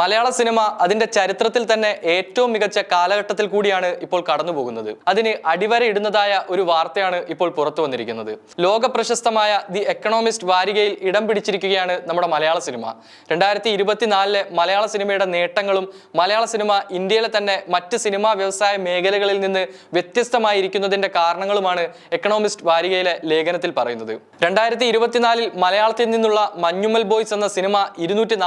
മലയാള cinema അതിന്റെ ചരിത്രത്തിൽ തന്നെ ഏറ്റവും മികച്ച കാലഘട്ടത്തിൽ കൂടിയാണ് ഇപ്പോൾ കടന്നു പോകുന്നത് അതിന് അടിവര ഇടുന്നതായ ഒരു വാർത്തയാണ് ഇപ്പോൾ പുറത്തു വന്നിരിക്കുന്നത്. ലോക പ്രശസ്തമായ ദി എക്കണോമിസ്റ്റ് വാരികയിൽ ഇടം പിടിച്ചിരിക്കുകയാണ് നമ്മുടെ മലയാള സിനിമ. രണ്ടായിരത്തി ഇരുപത്തിനാലിലെ മലയാള സിനിമയുടെ നേട്ടങ്ങളും മലയാള സിനിമ ഇന്ത്യയിലെ തന്നെ മറ്റ് സിനിമാ വ്യവസായ മേഖലകളിൽ നിന്ന് വ്യത്യസ്തമായിരിക്കുന്നതിന്റെ കാരണങ്ങളുമാണ് എക്കണോമിസ്റ്റ് വാരികയിലെ ലേഖനത്തിൽ പറയുന്നത്. രണ്ടായിരത്തി ഇരുപത്തിനാലിൽ മലയാളത്തിൽ നിന്നുള്ള മഞ്ഞുമൽ ബോയ്സ് എന്ന സിനിമ ഇരുന്നൂറ്റി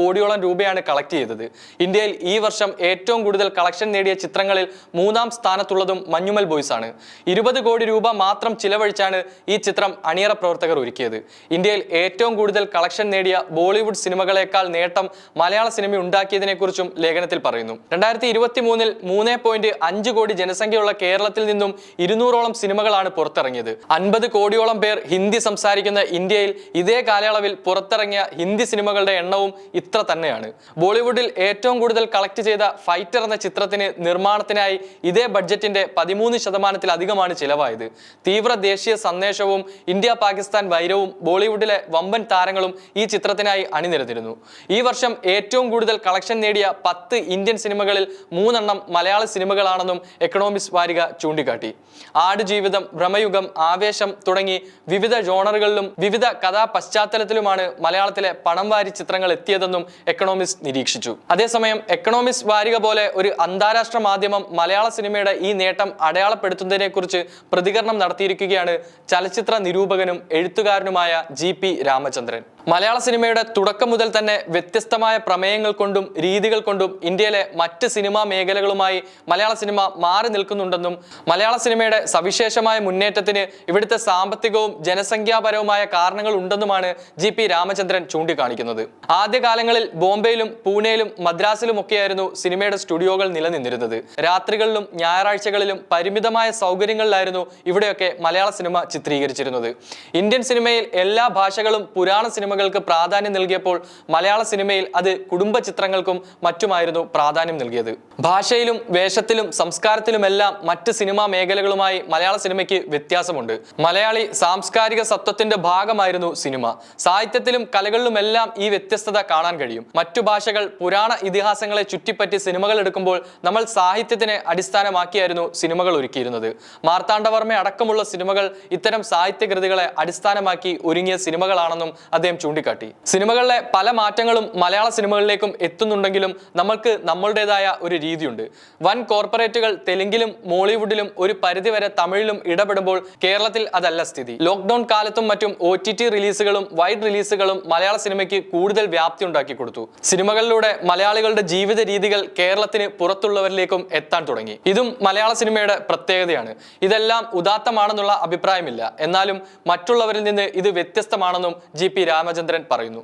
കോടിയോളം രൂപയാണ് കളക്ട് ചെയ്തത്. ഇന്ത്യയിൽ ഈ വർഷം ഏറ്റവും കൂടുതൽ കളക്ഷൻ നേടിയ ചിത്രങ്ങളിൽ മൂന്നാം സ്ഥാനത്തുള്ളതും മഞ്ഞുമൽ ബോയ്സ് ആണ്. ഇരുപത് കോടി രൂപ മാത്രം ചിലവഴിച്ചാണ് ഈ ചിത്രം അണിയറ പ്രവർത്തകർ ഒരുക്കിയത്. ഇന്ത്യയിൽ ഏറ്റവും കൂടുതൽ കളക്ഷൻ നേടിയ ബോളിവുഡ് സിനിമകളെക്കാൾ നേട്ടം മലയാള സിനിമ ഉണ്ടാക്കിയതിനെ കുറിച്ചും ലേഖനത്തിൽ പറയുന്നു. രണ്ടായിരത്തി ഇരുപത്തി മൂന്നിൽ മൂന്ന് പോയിന്റ് അഞ്ച് കോടി ജനസംഖ്യയുള്ള കേരളത്തിൽ നിന്നും ഇരുന്നൂറോളം സിനിമകളാണ് പുറത്തിറങ്ങിയത്. അൻപത് കോടിയോളം പേർ ഹിന്ദി സംസാരിക്കുന്ന ഇന്ത്യയിൽ ഇതേ കാലയളവിൽ പുറത്തിറങ്ങിയ ഹിന്ദി സിനിമകളുടെ എണ്ണവും ഇത്ര തന്നെയാണ്. ബോളിവുഡിൽ ഏറ്റവും കൂടുതൽ കളക്ട് ചെയ്ത ഫൈറ്റർ എന്ന ചിത്രത്തിന് നിർമ്മാണത്തിനായി ഇതേ ബഡ്ജറ്റിന്റെ പതിമൂന്ന് ശതമാനത്തിലധികമാണ് ചിലവായത്. തീവ്ര ദേശീയ സന്ദേശവും ഇന്ത്യ പാകിസ്ഥാൻ വൈരവും ബോളിവുഡിലെ വമ്പൻ താരങ്ങളും ഈ ചിത്രത്തിനായി അണിനിരന്നിരുന്നു. ഈ വർഷം ഏറ്റവും കൂടുതൽ കളക്ഷൻ നേടിയ പത്ത് ഇന്ത്യൻ സിനിമകളിൽ മൂന്നെണ്ണം മലയാള സിനിമകളാണെന്നും എക്കണോമിക്സ് വാരിക ചൂണ്ടിക്കാട്ടി. ആടുജീവിതം ഭ്രമയുഗം ആവേശം തുടങ്ങി വിവിധ ജോണറുകളിലും വിവിധ കഥാ പശ്ചാത്തലത്തിലുമാണ് മലയാളത്തിലെ പണം വാരി ചിത്രങ്ങൾ എത്തിയതെന്നും എക്കണോമിക്സ് നിരീക്ഷിച്ചു. അതേസമയം എക്കണോമിക്സ് വാരിക പോലെ ഒരു അന്താരാഷ്ട്ര മാധ്യമം മലയാള സിനിമയുടെ ഈ നേട്ടം അടയാളപ്പെടുത്തുന്നതിനെ കുറിച്ച് പ്രതികരണം നടത്തിയിരിക്കുകയാണ് ചലച്ചിത്ര നിരൂപകനും എഴുത്തുകാരനുമായ ജി പി രാമചന്ദ്രൻ. മലയാള സിനിമയുടെ തുടക്കം മുതൽ തന്നെ വ്യത്യസ്തമായ പ്രമേയങ്ങൾ കൊണ്ടും രീതികൾ കൊണ്ടും ഇന്ത്യയിലെ മറ്റ് സിനിമാ മേഖലകളുമായി മലയാള സിനിമ മാറി നിൽക്കുന്നുണ്ടെന്നും മലയാള സിനിമയുടെ സവിശേഷമായ മുന്നേറ്റത്തിന് ഇവിടുത്തെ സാമ്പത്തികവും ജനസംഖ്യാപരവുമായ കാരണങ്ങൾ ഉണ്ടെന്നുമാണ് ജി പി രാമചന്ദ്രൻ ചൂണ്ടിക്കാണിക്കുന്നത്. ആദ്യകാലങ്ങളിൽ ബോംബെയിലും പൂനെയിലും മദ്രാസിലും ഒക്കെയായിരുന്നു സിനിമയുടെ സ്റ്റുഡിയോകൾ നിലനിന്നിരുന്നത്. രാത്രികളിലും ഞായറാഴ്ചകളിലും പരിമിതമായ സൗകര്യങ്ങളിലായിരുന്നു ഇവിടെയൊക്കെ മലയാള സിനിമ ചിത്രീകരിച്ചിരുന്നത്. ഇന്ത്യൻ സിനിമയിൽ എല്ലാ ഭാഷകളും പുരാണ സിനിമകൾക്ക് പ്രാധാന്യം നൽകിയപ്പോൾ മലയാള സിനിമയിൽ അത് കുടുംബ ചിത്രങ്ങൾക്കും മറ്റുമായിരുന്നു പ്രാധാന്യം നൽകിയത്. ഭാഷയിലും വേഷത്തിലും സംസ്കാരത്തിലുമെല്ലാം മറ്റ് സിനിമാ മേഖലകളുമായി മലയാള സിനിമയ്ക്ക് വ്യത്യാസമുണ്ട്. മലയാളി സാംസ്കാരിക സത്വത്തിന്റെ ഭാഗമായിരുന്നു സിനിമ. സാഹിത്യത്തിലും കലകളിലുമെല്ലാം ഈ വ്യത്യസ്തത കാണാൻ കഴിയും. മറ്റു ഭാഷകൾ പുരാണ ഇതിഹാസങ്ങളെ ചുറ്റിപ്പറ്റി സിനിമകൾ എടുക്കുമ്പോൾ നമ്മൾ സാഹിത്യത്തിനെ അടിസ്ഥാനമാക്കിയായിരുന്നു സിനിമകൾ ഒരുക്കിയിരുന്നത്. മാർത്താണ്ഡവർമ്മ അടക്കമുള്ള സിനിമകൾ ഇത്തരം സാഹിത്യകൃതികളെ അടിസ്ഥാനമാക്കി ഒരുങ്ങിയ സിനിമകളാണെന്നും അദ്ദേഹം ചൂണ്ടിക്കാട്ടി. സിനിമകളിലെ പല മാറ്റങ്ങളും മലയാള സിനിമകളിലേക്കും എത്തുന്നുണ്ടെങ്കിലും നമ്മൾക്ക് നമ്മളുടേതായ ഒരു രീതിയുണ്ട്. വൻ കോർപ്പറേറ്റുകൾ തെലുങ്കിലും മോളിവുഡിലും ഒരു പരിധിവരെ തമിഴിലും ഇടപെടുമ്പോൾ കേരളത്തിൽ അതല്ല സ്ഥിതി. ലോക്ക്ഡൌൺ കാലത്തും മറ്റും ഒ ടി ടി റിലീസുകളും വൈഡ് റിലീസുകളും മലയാള സിനിമയ്ക്ക് കൂടുതൽ വ്യാപ്തി ഉണ്ടാക്കി കൊടുത്തു. സിനിമകളിലൂടെ മലയാളികളുടെ ജീവിത രീതികൾ കേരളത്തിന് പുറത്തുള്ളവരിലേക്കും എത്താൻ തുടങ്ങി. ഇതും മലയാള സിനിമയുടെ പ്രത്യേകതയാണ്. ഇതെല്ലാം ഉദാത്തമാണെന്നുള്ള അഭിപ്രായമില്ല. എന്നാലും മറ്റുള്ളവരിൽ നിന്ന് ഇത് വ്യത്യസ്തമാണെന്നും ജി രാമചന്ദ്രൻ പറയുന്നു.